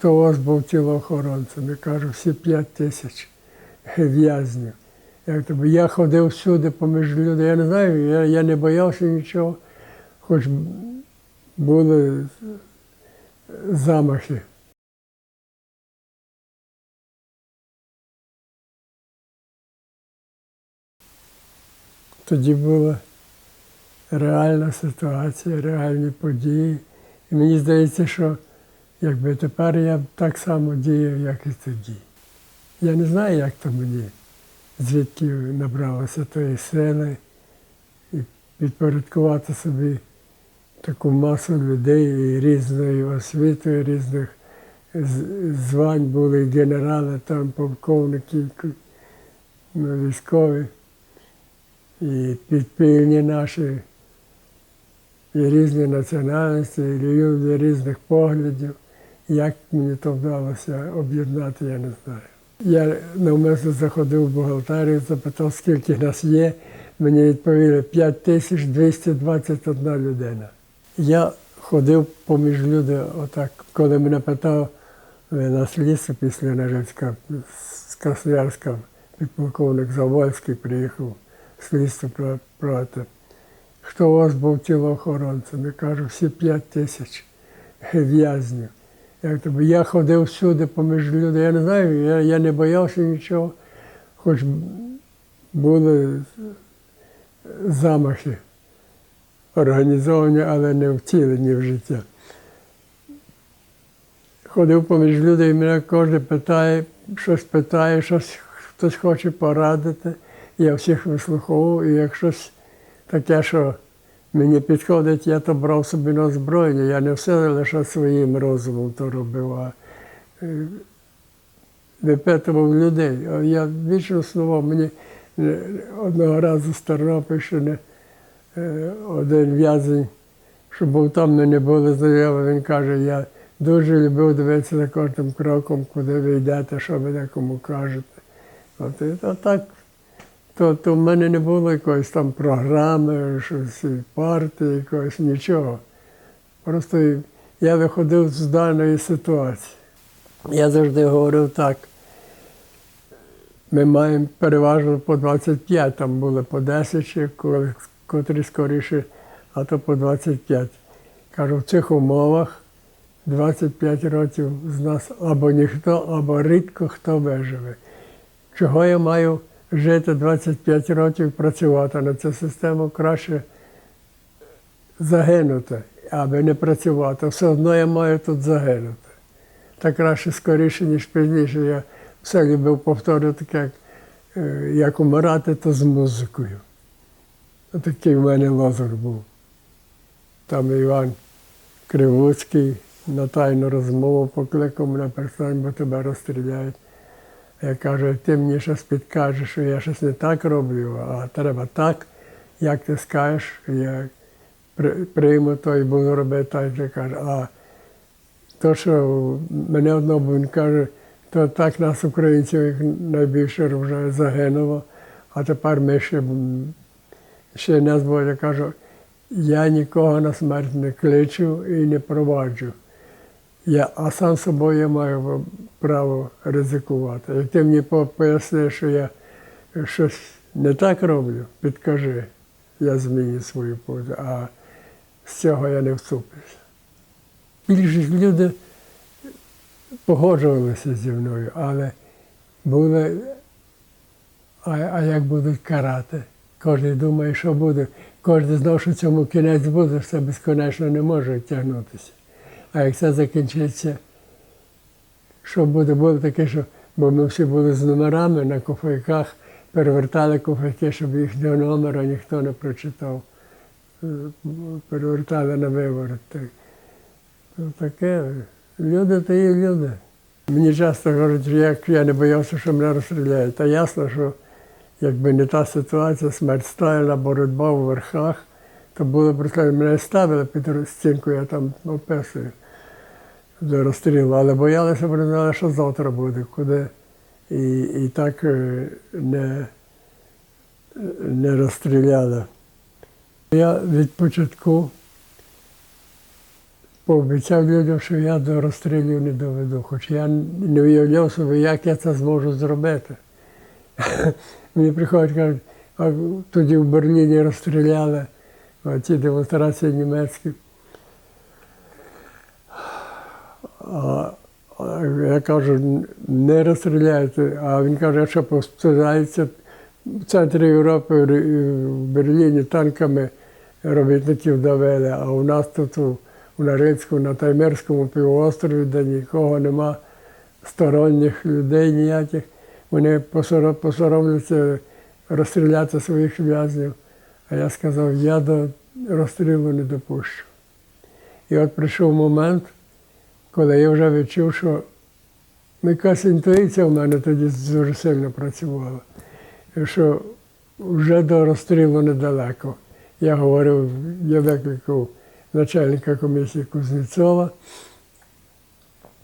хто у вас був тілоохоронцем? Я кажу, всі 5 тисяч в'язнів. Я ходив всюди поміж людей, я не знаю, я, я не боявся нічого, хоч були замахи. Тоді була реальна ситуація, реальні події. І мені здається, що якби тепер я б так само діяв, як і тоді. Я не знаю, як то мені, звідки набралося тої сили і підпорядкувати собі таку масу людей і різної освіти, різних звань були генерали, там полковники, ну, військові, і підпільні наші, і різні національності, і люди різних поглядів. Як мені то вдалося об'єднати, я не знаю. Я навмисно заходив в бухгалтерію, запитав, скільки нас є. Мені відповіли 5221 людина. Я ходив поміж люди, отак, коли мене питав е, на слідство після Нежицька з Красноярська, підполковник Завольський приїхав слідство про, проти. Хто у вас був тілоохоронцем? Я кажу, всі 5 тисяч в'язнів. Як тобі, я ходив всюди поміж людей, я не знаю, я, я не боявся нічого, хоч були замахи організовані, але не втілені в життя. Ходив поміж людей, мене кожен питає, щось питає, щось хтось хоче порадити. Я всіх вислуховував, і як щось таке, що мені підходить, я то брав собі на озброєння. Я не все лише своїм розумом то робив, а е, випитував людей. Я вічно слово, мені е, одного разу з Тернопільщини е, один в'язень, що був там, ми не були знайомі, він каже, я дуже любив дивитися за кожним кроком, куди ви йдете, що ви кому кажете. От, і так то, то в мене не було якоїсь там програми, щось партії, якогось нічого. Просто я виходив з даної ситуації. Я завжди говорив так. Ми маємо переважно по 25, там були по 10, ще коли- котрі скоріше, а то по 25. Кажу, в цих умовах 25 років з нас або ніхто, або рідко хто виживе. Чого я маю жити 25 років працювати на цю систему, краще загинути, аби не працювати. Все одно я маю тут загинути. Та краще скоріше, ніж пізніше. Я все любив повторювати, як, е, як умирати, то з музикою. Такий в мене лозер був. Там Іван Кривуцький на тайну розмову покликав мене перестань, бо тебе розстріляють. Я кажу, ти мені щось підкажеш, що я щось не так роблю, а треба так, як ти скажеш, я прийму то і буду робити так, як каже. А то, що мене одного він каже, то так нас, українців, найбільше вже загинуло, а тепер ми ще, ще нас буде, я кажу, я нікого на смерть не кличу і не проваджу. Я, а сам собою я маю право ризикувати. Як ти мені по- поясниш, що я щось не так роблю, підкажи, я зміню свою позу, а з цього я не вступлюся. Більшість люди погоджувалися зі мною, але були, а, а як будуть карати? Кожен думає, що буде. Кожен знав, що цьому кінець буде, це безконечно не може тягнутися. А як це закінчиться, що буде? Було таке, що бо ми всі були з номерами на кофейках, перевертали кофейки, щоб їхнього номера ніхто не прочитав. Е, Перевертали на виворот. Ну, таке. Люди то є люди. Мені часто кажуть, що як я не боявся, що мене розстріляють. Та ясно, що якби не та ситуація, смерть Сталіна, боротьба у верхах, то було просто мене ставили під стінку, я там описую до розстрілу, але боялися, бо не знали, що завтра буде, куди. І, і так е, не, не розстріляли. Я від початку пообіцяв людям, що я до розстрілів не доведу, хоч я не уявляв собі, як я це зможу зробити. Мені приходять, кажуть, а тоді в Берліні розстріляли ці демонстрації німецькі. А, я кажу, не розстріляйте. А він каже, що постарається в центрі Європи, в Берліні танками робітників давили, а у нас тут у, у Нарицьку, на Таймерському півострові, де нікого нема сторонніх людей ніяких, вони посором- посоромляться розстріляти своїх в'язнів. А я сказав, я до розстрілу не допущу. І от прийшов момент, коли я вже відчув, що ну, якась інтуїція в мене тоді дуже сильно працювала, що вже до розстрілу недалеко. Я говорив, я викликав начальника комісії Кузнєцова,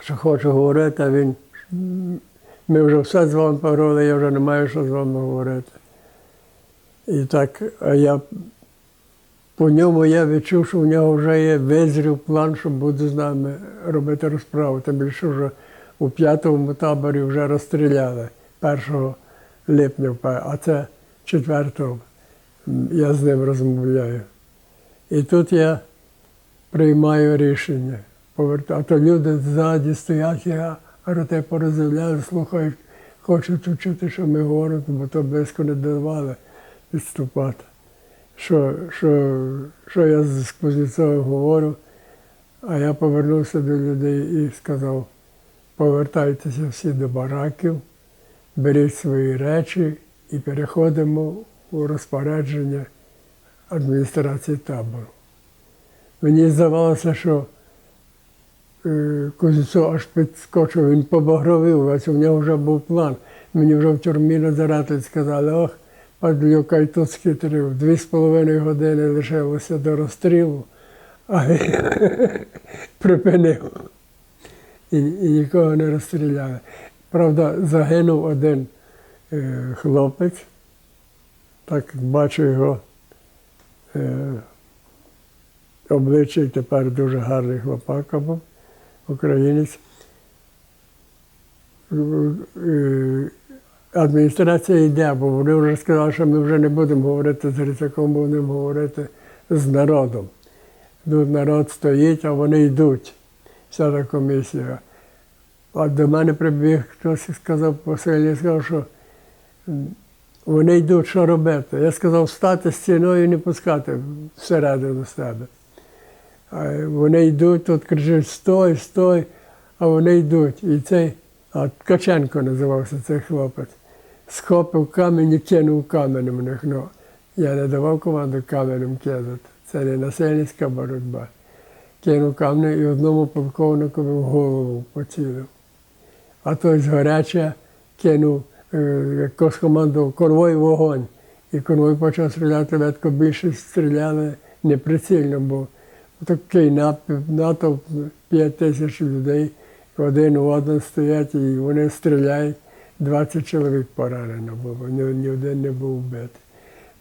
що хочу говорити, а він ми вже все з вами поговорили, я вже не маю що з вами говорити. І так, а я по ньому я відчув, що в нього вже є визрів план, що буде з нами робити розправу. Тим більше вже у п'ятому таборі вже розстріляли 1 липня, а це 4 я з ним розмовляю. І тут я приймаю рішення. А то люди ззаді стоять, я роте порозумляли, слухають, хочуть чути, що ми говоримо, бо то близько не давали відступати. Що, що, що я з Кузнєцовим говорю, а я повернувся до людей і сказав, повертайтеся всі до бараків, беріть свої речі і переходимо у розпорядження адміністрації табору. Мені здавалося, що е, Кузнєцов аж підскочив, він побагровив, а в нього вже був план. Мені вже в тюрмі надзиратель сказали, ох, падлюка і тут схитрив, дві з половиною години лишилося до розстрілу, а він припинив. І, і нікого не розстріляли. Правда, загинув один е, хлопець, так бачу його е, обличчя, і тепер дуже гарний хлопака був, українець. Адміністрація йде, бо вони вже сказали, що ми вже не будемо говорити з Грицаком, будемо говорити з народом. Тут народ стоїть, а вони йдуть. Вся та комісія. А до мене прибіг хтось і сказав посильний, сказав, що вони йдуть, що робити. Я сказав, стати стіною і не пускати всередину себе. А вони йдуть, тут кричать стой, стой, а вони йдуть. І цей, а Ткаченко називався цей хлопець, схопив камінь і кинув каменем в них. Ну, я не давав команду каменем кидати. Це не насильницька боротьба. Кинув камінь і одному полковникові в голову поцілив. А той з гаряча кинув, е, якось командував конвой вогонь. І конвой почав стріляти, ветко більше стріляли неприцільно, бо такий натовп 5 тисяч людей, один у один стоять, і вони стріляють, 20 чоловік поранено було, ні, ні один не був вбитий.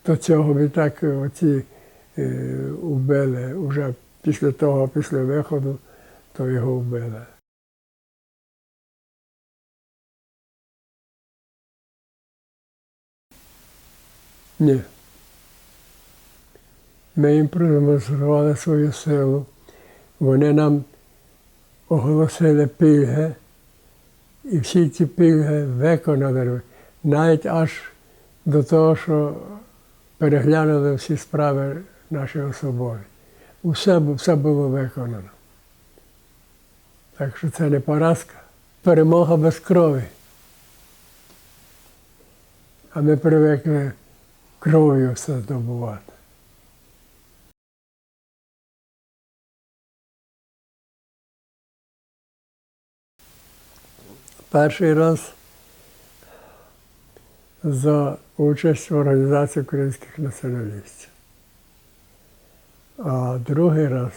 До цього би так оці е, вбили вже після того, після виходу, то його вбили. Ні. Ми їм продемонстрували свою силу. Вони нам оголосили пільги, і всі ці пільги виконали, навіть аж до того, що переглянули всі справи наші особові. Усе, все було виконано. Так що це не поразка, перемога без крові. А ми привикли кров'ю все здобувати. Перший раз за участь в організації українських націоналістів. А другий раз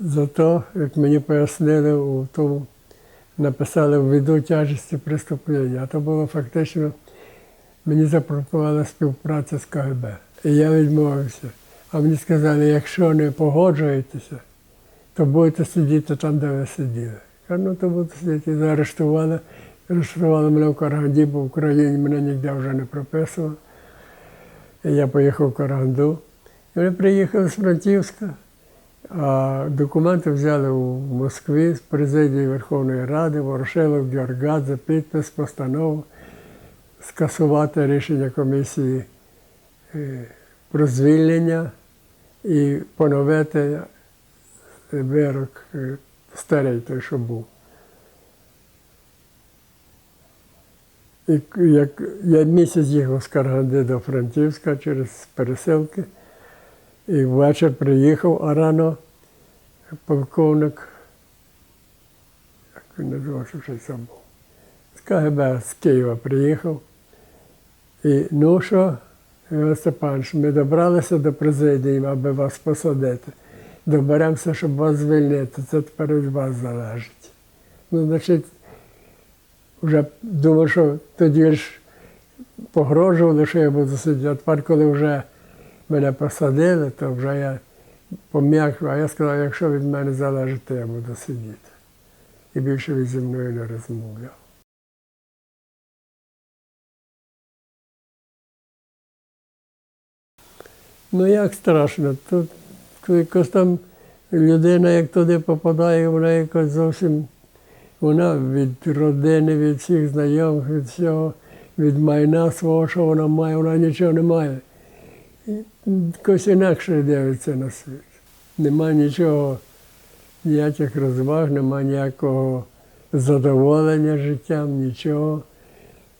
за те, як мені пояснили у тому, написали ввиду тяжесті преступлення. А то було фактично, мені запропонували співпрацю з КГБ. І я відмовився. А мені сказали, якщо не погоджуєтеся, то будете сидіти там, де ви сиділи. Ну то. Заарештували. Арештували мене в Караганді, бо в Україні мене ніде вже не прописували. Я поїхав в Караганду. І вони приїхали з Франківська, а документи взяли у Москві з президії Верховної Ради, Ворошилов, Дьоргадзе, підпис, постанову скасувати рішення комісії е, про звільнення і поновити вирок е, старий той, що був. І як я місяць їхав з Карганди до Франківська через пересилки, і ввечері приїхав, а рано полковник, як він називався, щось забув, з КГБ з Києва приїхав. І ну що, Іван Степанович, ми добралися до президії, аби вас посадити. Доберемося, щоб вас звільнити. Це тепер від вас залежить. Ну, значить, вже думав, що тоді ж погрожували, що я буду сидіти. А тепер, коли вже мене посадили, то вже я пом'якшив, а я сказав, якщо від мене залежить, то я буду сидіти. І більше він зі мною не розмовляв. Ну як страшно, тут якось там людина, як туди попадає, вона якось зовсім, вона від родини, від всіх знайомих, від всього, від майна свого, що вона має, вона нічого не має. І якось інакше дивиться на світ. Нема нічого, ніяких розваг, нема ніякого задоволення життям, нічого.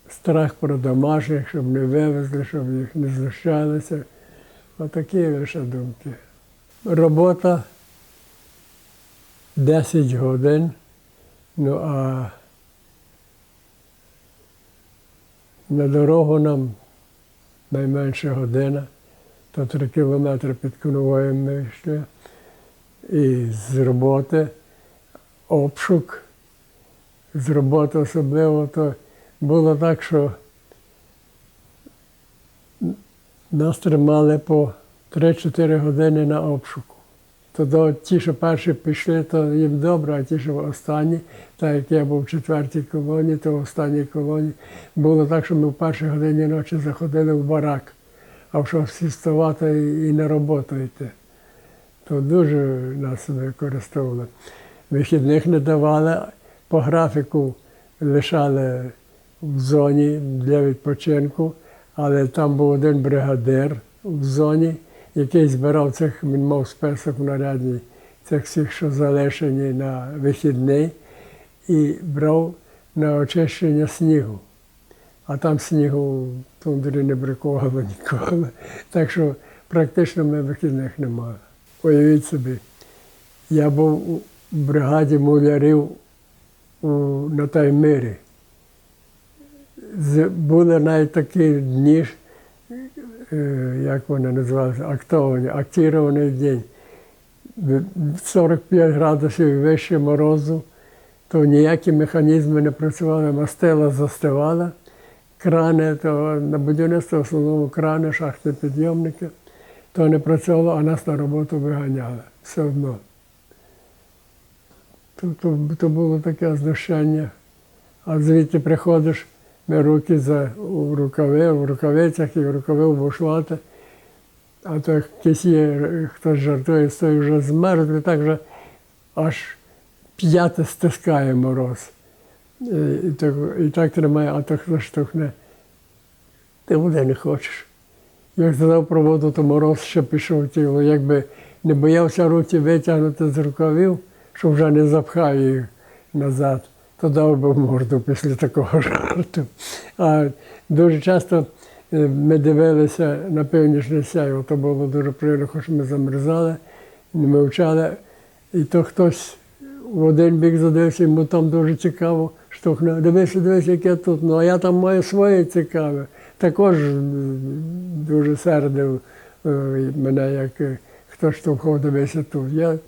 Страх про домашніх, щоб не вивезли, щоб їх не знущалися. Отакі лише думки. Робота 10 годин, ну а на дорогу нам найменше година, то 3 кілометри під конвоєм ми йшли. І з роботи обшук, з роботи особливо, то було так, що нас тримали по 3-4 години на обшуку. Тоді ті, що перші пішли, то їм добре, а ті, що останні, так як я був в четвертій колонії, то в останній колонії було так, що ми в першій годині ночі заходили в барак, а що всі вставати і на роботу йти. То дуже нас використовували. Вихідних не давали, по графіку лишали в зоні для відпочинку. Але там був один бригадир в зоні, який збирав цих, він мав список нарядній цих всіх, що залишені на вихідний, і брав на очищення снігу. А там снігу в тундрі не бракувало ніколи. Так що практично ми вихідних не мали. Уявіть собі, я був у бригаді мулярів у, на Таймирі були навіть такі дні, як вони називалися, актовані, актірований день. 45 градусів вище морозу, то ніякі механізми не працювали, мастила застивала, крани, то на будівництво в основному крани, шахти, підйомники, то не працювало, а нас на роботу виганяли все одно. То, то, то було таке знущання. А звідти приходиш, ми руки за у рукави, в рукавицях і в рукави в бушлати. А то якийсь є, хтось жартує, той вже змерз, і так вже аж п'яте стискає мороз. І, і, так, і так тримає, а то хто штовхне. Ти буде не хочеш. Як задав про воду, то мороз ще пішов тіло. Якби не боявся руки витягнути з рукавів, що вже не запхає їх назад, то дав би морду після такого жарту. А дуже часто е, ми дивилися на північне сяйво, то було дуже приємно, хоч ми замерзали, не мовчали. І то хтось в один бік задивився, йому там дуже цікаво, штовхнув. Дивися, дивися, яке тут. Ну, а я там маю своє цікаве. Також дуже сердив е, мене, як е, хто штовхав, дивися тут. Я,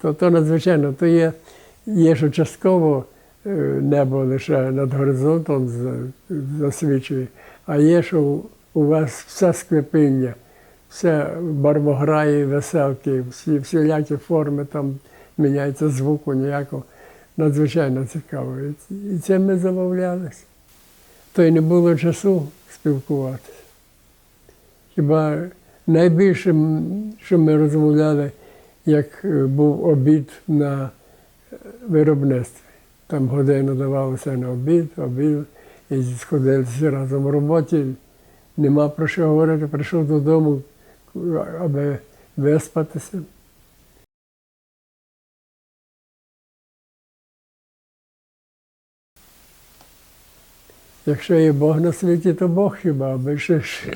то, то надзвичайно, то є, є що частково е, небо лише над горизонтом засвічує, а є, що у вас все склепіння, все барвограї, веселки, всі всілякі форми, там міняється звуку ніякого. Надзвичайно цікаво. І- цим ми забавлялися. То й не було часу спілкуватися. Хіба найбільше, що ми розмовляли, як е, був обід на е, виробництві. Там годину давалося на обід, обід, і сходилися разом в роботі. Нема про що говорити, прийшов додому, аби виспатися. Якщо є Бог на світі, то Бог хіба, ж.